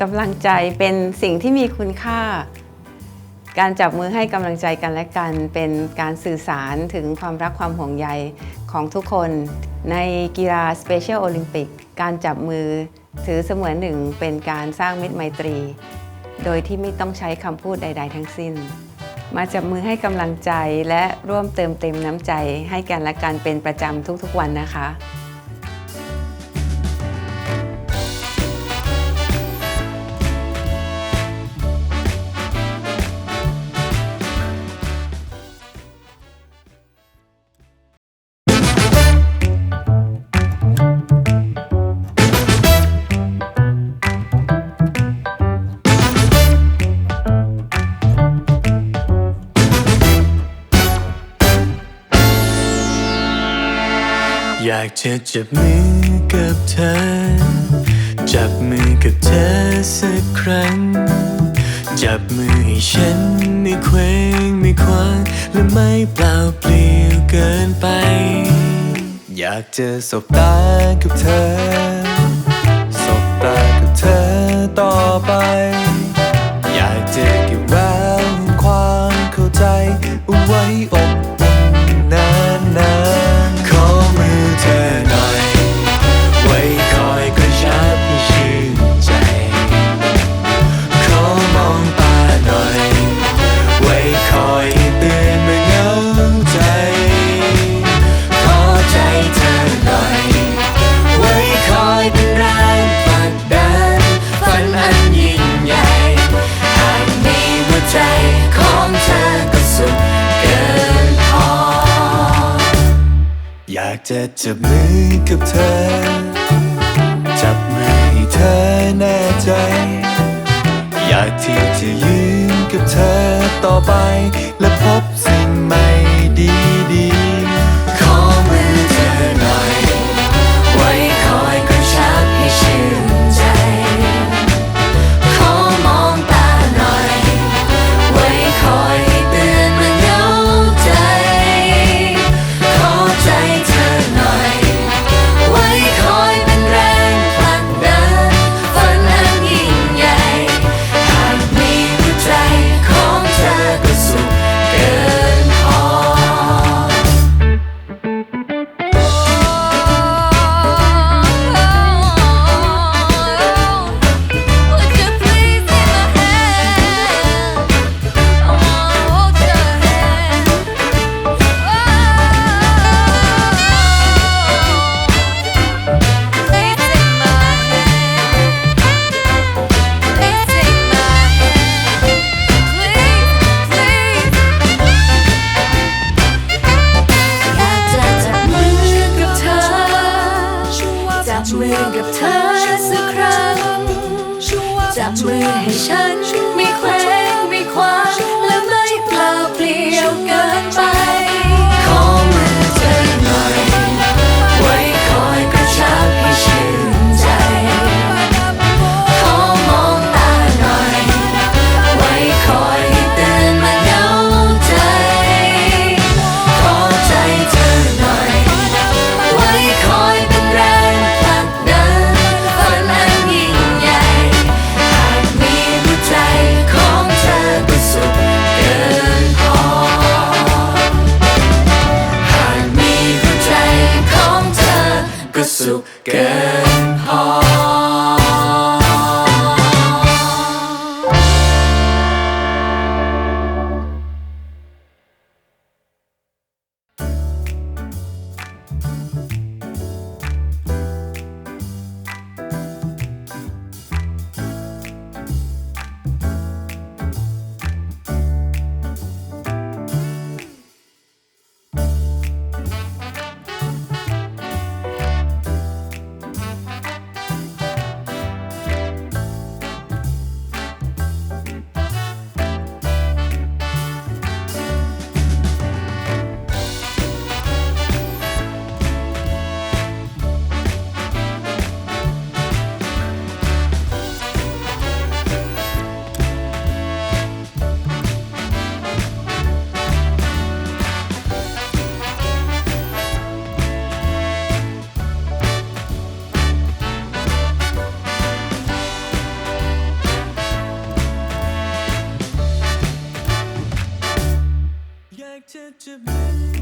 กำลังใจเป็นสิ่งที่มีคุณค่า การจับมือให้กำลังใจกันและกัน เป็นการสื่อสารถึงความรักความห่วงใยของทุกคน ในกีฬาสเปเชียลโอลิมปิกการจับมือถือเสมือนหนึ่งเป็นการสร้างมิตรไมตรี โดยที่ไม่ต้องใช้คำพูดใด ๆ ทั้งสิ้น มาจับมือให้กำลังใจและร่วมเติมเต็มน้ำใจให้กันและกันเป็นประจำทุกๆวันนะคะ อยากจะจับมือกับเธอ จับมือกับเธอสักครั้ง จับมือให้ฉันไม่เคว้งไม่คว้างและไม่เปล่าเปลี่ยวเกินไป อยากจะสบตากับเธอ อยากจะจับมือกับเธอ จับมือให้เธอแน่ใจ อยากที่จะยืนกับเธอต่อไปและพบ มือให้ฉัน ก็สุ จะจับมือ